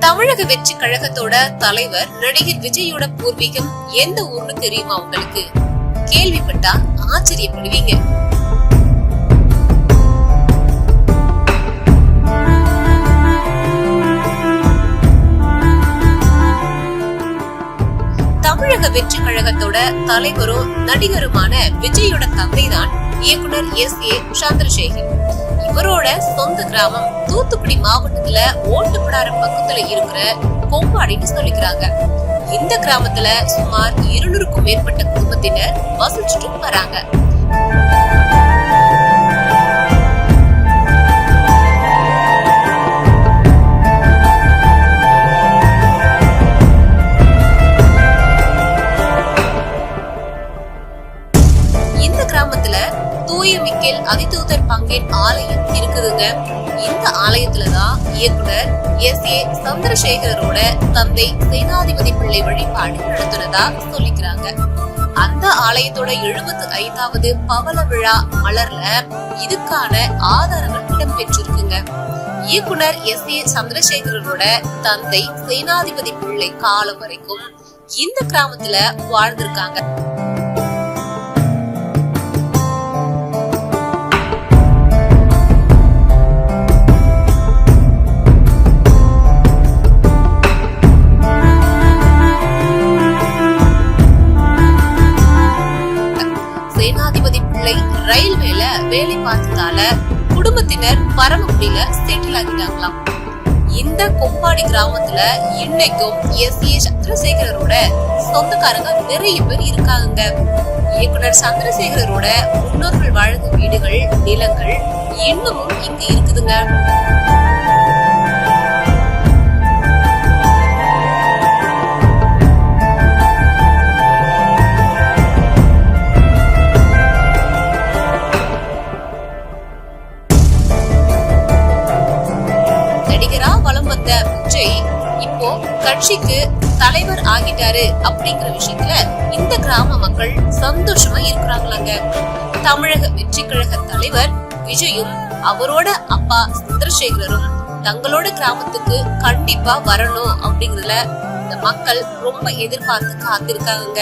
தமிழக வெற்றி கழகத்தோட தலைவர் நடிகர் விஜயோட பூர்வீகம் எந்த ஊர்னு தெரியுமா உங்களுக்கு? கேள்விப்பட்டா ஆச்சரியப்படுவீங்க. தமிழக வெற்றி கழகத்தோட தலைவரும் நடிகருமான விஜயோட தந்தைதான் இயக்குனர் எஸ் ஏ சந்திரசேகர். இவரோட சொந்த கிராமம் தூத்துக்குடி மாவட்டத்துல ஓட்டுப்படாரம் பக்கத்துல இருக்கிற கொம்பாடின்னு சொல்லிக்கிறாங்க. இந்த கிராமத்துல சுமார் இருநூறுக்கும் மேற்பட்ட குடும்பத்தினர் வசிச்சுட்டு வராங்க. தூய மிக்கேல் அதிதூதர் பங்கேன் ஆலயம் இருக்குதுங்க. இந்த ஆலயத்துலதான் இயக்குனர் எஸ். ஏ. சந்திரசேகரோட தந்தை சேனாதிபதி பிள்ளை வழிபாடு நடத்துனதா சொல்லிக்கிறாங்க. அந்த ஆலயத்தோட எழுபத்தி ஐந்தாவது பவள விழா மலர்ல இதுக்கான ஆதாரங்கள் இடம்பெற்றிருக்குங்க. இயக்குனர் எஸ். ஏ. சந்திரசேகரனோட தந்தை சேனாதிபதி பிள்ளை காலம் வரைக்கும் இந்த கிராமத்துல வாழ்ந்திருக்காங்க. பிள்ளை ரயில்வேல வேலை பார்த்ததால குடும்பத்தினர் பரமக்குடியில செட்டில் ஆகிட்டாங்களாம். இந்த கொம்பாடி கிராமத்துல இன்னைக்கும் எஸ். ஏ. சந்திரசேகரோட சொந்தக்காரங்க நிறைய பேர் இருக்காங்க இயக்குனர் சந்திரசேகரோட முன்னோர்கள் வாழ்ந்த வீடுகள் நிலங்கள் இன்னமும் இங்க இருக்குதுங்க. வந்த விஜய் இப்போ கட்சிக்கு தலைவர் ஆகிட்டாரு அப்படிங்கிற விஷயத்துல இந்த கிராம மக்கள் சந்தோஷமா இருக்கிறாங்களாங்க. தமிழக வெற்றி கழக தலைவர் விஜயும் அவரோட அப்பா சந்திரசேகரரும் தங்களோட கிராமத்துக்கு கண்டிப்பா வரணும் அப்படிங்கறதுல இந்த மக்கள் ரொம்ப எதிர்பார்த்து காத்திருக்காங்க